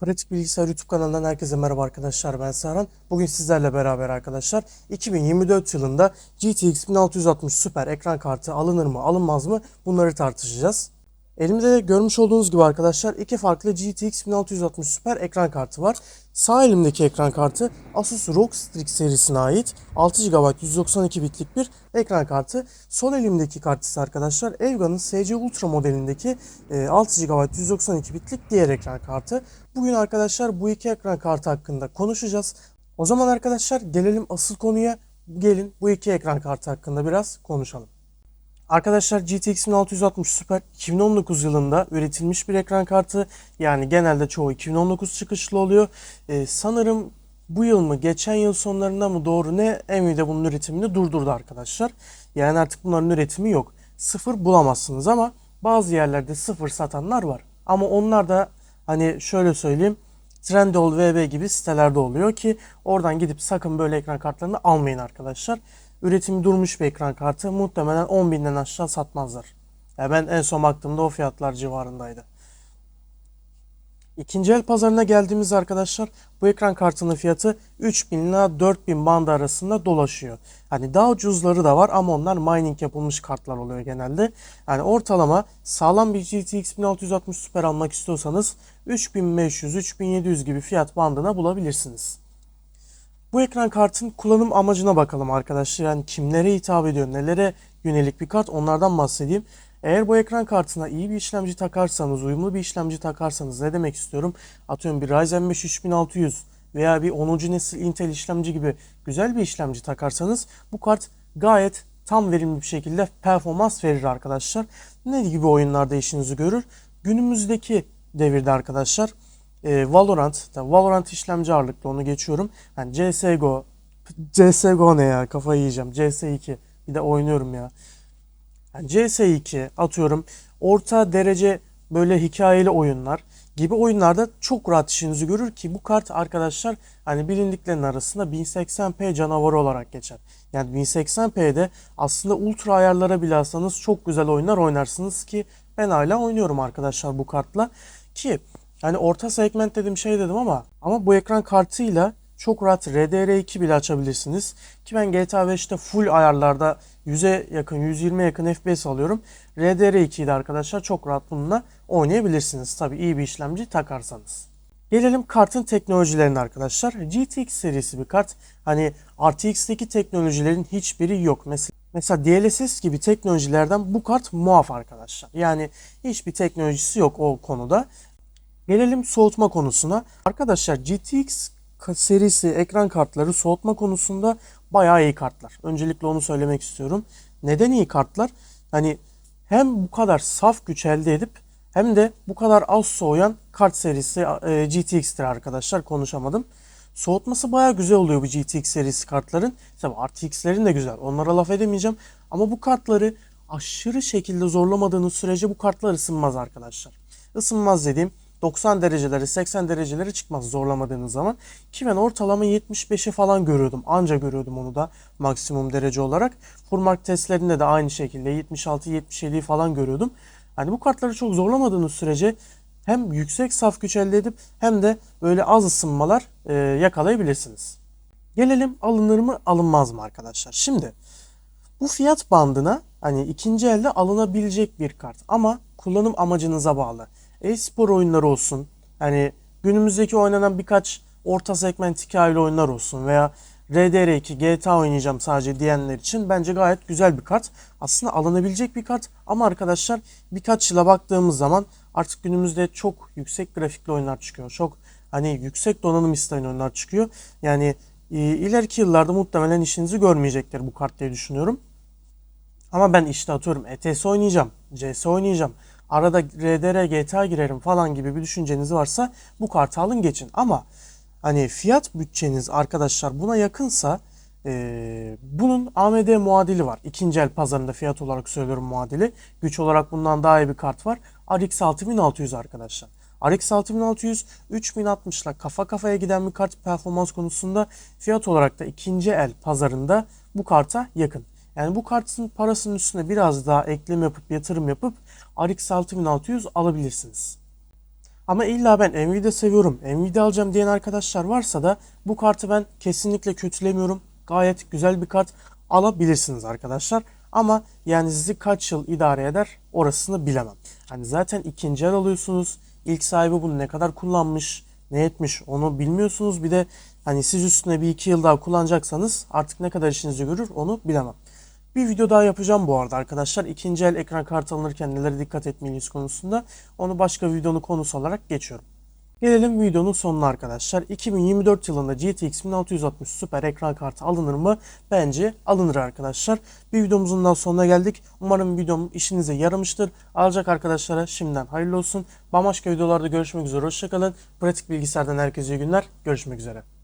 Pratik Bilgisayar YouTube kanalından herkese merhaba arkadaşlar ben Serhan. Bugün sizlerle beraber arkadaşlar 2024 yılında GTX 1660 Super ekran kartı alınır mı alınmaz mı bunları tartışacağız. Elimde de görmüş olduğunuz gibi arkadaşlar iki farklı GTX 1660 Super ekran kartı var. Sağ elimdeki ekran kartı Asus ROG Strix serisine ait 6 GB 192 bitlik bir ekran kartı. Sol elimdeki kart ise arkadaşlar Evga'nın SC Ultra modelindeki e, 6 GB 192 bitlik diğer ekran kartı. Bugün arkadaşlar bu iki ekran kartı hakkında konuşacağız. O zaman arkadaşlar gelelim asıl konuya. Gelin bu iki ekran kartı hakkında biraz konuşalım. Arkadaşlar GTX 1660 Super 2019 yılında üretilmiş bir ekran kartı. Yani genelde çoğu 2019 çıkışlı oluyor. Ee, sanırım bu yıl mı geçen yıl sonlarında mı doğru ne Nvidia bunun üretimini durdurdu arkadaşlar. Yani artık bunların üretimi yok. Sıfır bulamazsınız ama bazı yerlerde sıfır satanlar var. Ama onlar da hani şöyle söyleyeyim Trendyol VB gibi sitelerde oluyor ki oradan gidip sakın böyle ekran kartlarını almayın arkadaşlar. Üretimi durmuş bir ekran kartı muhtemelen 10.000'den aşağı satmazlar. Ya ben en son baktığımda o fiyatlar civarındaydı. İkinci el pazarına geldiğimiz arkadaşlar bu ekran kartının fiyatı 3000 ile 4000 bandı arasında dolaşıyor. Hani daha ucuzları da var ama onlar mining yapılmış kartlar oluyor genelde. Yani ortalama sağlam bir GTX 1660 Super almak istiyorsanız 3500-3700 gibi fiyat bandına bulabilirsiniz. Bu ekran kartın kullanım amacına bakalım arkadaşlar. Yani kimlere hitap ediyor, nelere yönelik bir kart onlardan bahsedeyim. Eğer bu ekran kartına iyi bir işlemci takarsanız, uyumlu bir işlemci takarsanız ne demek istiyorum? Atıyorum bir Ryzen 5 3600 veya bir 10. nesil Intel işlemci gibi güzel bir işlemci takarsanız bu kart gayet tam verimli bir şekilde performans verir arkadaşlar. Ne gibi oyunlarda işinizi görür? Günümüzdeki devirde arkadaşlar e, Valorant, Valorant işlemci ağırlıklı onu geçiyorum. Yani CSGO, CSGO ne ya kafayı yiyeceğim. CS2 bir de oynuyorum ya. Yani CS2 atıyorum orta derece böyle hikayeli oyunlar gibi oyunlarda çok rahat işinizi görür ki bu kart arkadaşlar hani bilindiklerin arasında 1080p canavarı olarak geçer. Yani 1080p'de aslında ultra ayarlara bile alsanız çok güzel oyunlar oynarsınız ki ben hala oynuyorum arkadaşlar bu kartla ki yani orta segment dedim şey dedim ama ama bu ekran kartıyla çok rahat RDR2 bile açabilirsiniz. Ki ben GTA 5'te full ayarlarda 100'e yakın 120'ye yakın FPS alıyorum. RDR2'yi de arkadaşlar çok rahat bununla oynayabilirsiniz. Tabi iyi bir işlemci takarsanız. Gelelim kartın teknolojilerine arkadaşlar. GTX serisi bir kart. Hani RTX'teki teknolojilerin hiçbiri yok. Mesela Mesela DLSS gibi teknolojilerden bu kart muaf arkadaşlar. Yani hiçbir teknolojisi yok o konuda. Gelelim soğutma konusuna. Arkadaşlar GTX serisi ekran kartları soğutma konusunda bayağı iyi kartlar. Öncelikle onu söylemek istiyorum. Neden iyi kartlar? Hani hem bu kadar saf güç elde edip hem de bu kadar az soğuyan kart serisi e, GTX'tir arkadaşlar. Konuşamadım. Soğutması bayağı güzel oluyor bu GTX serisi kartların. Tabi RTX'lerin de güzel. Onlara laf edemeyeceğim. Ama bu kartları aşırı şekilde zorlamadığınız sürece bu kartlar ısınmaz arkadaşlar. Isınmaz dediğim 90 dereceleri 80 dereceleri çıkmaz zorlamadığınız zaman. Ki ben ortalama 75'i falan görüyordum. Anca görüyordum onu da maksimum derece olarak. Furmark testlerinde de aynı şekilde 76-77'yi falan görüyordum. Hani bu kartları çok zorlamadığınız sürece hem yüksek saf güç elde edip hem de böyle az ısınmalar e, yakalayabilirsiniz. Gelelim alınır mı alınmaz mı arkadaşlar. Şimdi bu fiyat bandına hani ikinci elde alınabilecek bir kart ama kullanım amacınıza bağlı e-spor oyunları olsun. Hani günümüzdeki oynanan birkaç orta segment hikayeli oyunlar olsun veya RDR2, GTA oynayacağım sadece diyenler için bence gayet güzel bir kart. Aslında alınabilecek bir kart ama arkadaşlar birkaç yıla baktığımız zaman artık günümüzde çok yüksek grafikli oyunlar çıkıyor. Çok hani yüksek donanım isteyen oyunlar çıkıyor. Yani e, ileriki yıllarda muhtemelen işinizi görmeyecektir bu kart diye düşünüyorum. Ama ben işte atıyorum ETS oynayacağım, CS oynayacağım arada RDR, GTA girerim falan gibi bir düşünceniz varsa bu kartı alın geçin. Ama hani fiyat bütçeniz arkadaşlar buna yakınsa e, bunun AMD muadili var. İkinci el pazarında fiyat olarak söylüyorum muadili. Güç olarak bundan daha iyi bir kart var. RX 6600 arkadaşlar. RX 6600 3060 ile kafa kafaya giden bir kart performans konusunda fiyat olarak da ikinci el pazarında bu karta yakın. Yani bu kartın parasının üstüne biraz daha ekleme yapıp yatırım yapıp RX 6600 alabilirsiniz. Ama illa ben Nvidia seviyorum, Nvidia alacağım diyen arkadaşlar varsa da bu kartı ben kesinlikle kötülemiyorum. Gayet güzel bir kart alabilirsiniz arkadaşlar. Ama yani sizi kaç yıl idare eder orasını bilemem. Hani zaten ikinci el alıyorsunuz. İlk sahibi bunu ne kadar kullanmış, ne etmiş onu bilmiyorsunuz. Bir de hani siz üstüne bir iki yıl daha kullanacaksanız artık ne kadar işinizi görür onu bilemem. Bir video daha yapacağım bu arada arkadaşlar. İkinci el ekran kartı alınırken nelere dikkat etmeliyiz konusunda. Onu başka videonun konusu olarak geçiyorum. Gelelim videonun sonuna arkadaşlar. 2024 yılında GTX 1660 Super ekran kartı alınır mı? Bence alınır arkadaşlar. Bir videomuzun daha sonuna geldik. Umarım videom işinize yaramıştır. Alacak arkadaşlara şimdiden hayırlı olsun. Bambaşka videolarda görüşmek üzere. Hoşçakalın. Pratik bilgisayardan herkese iyi günler. Görüşmek üzere.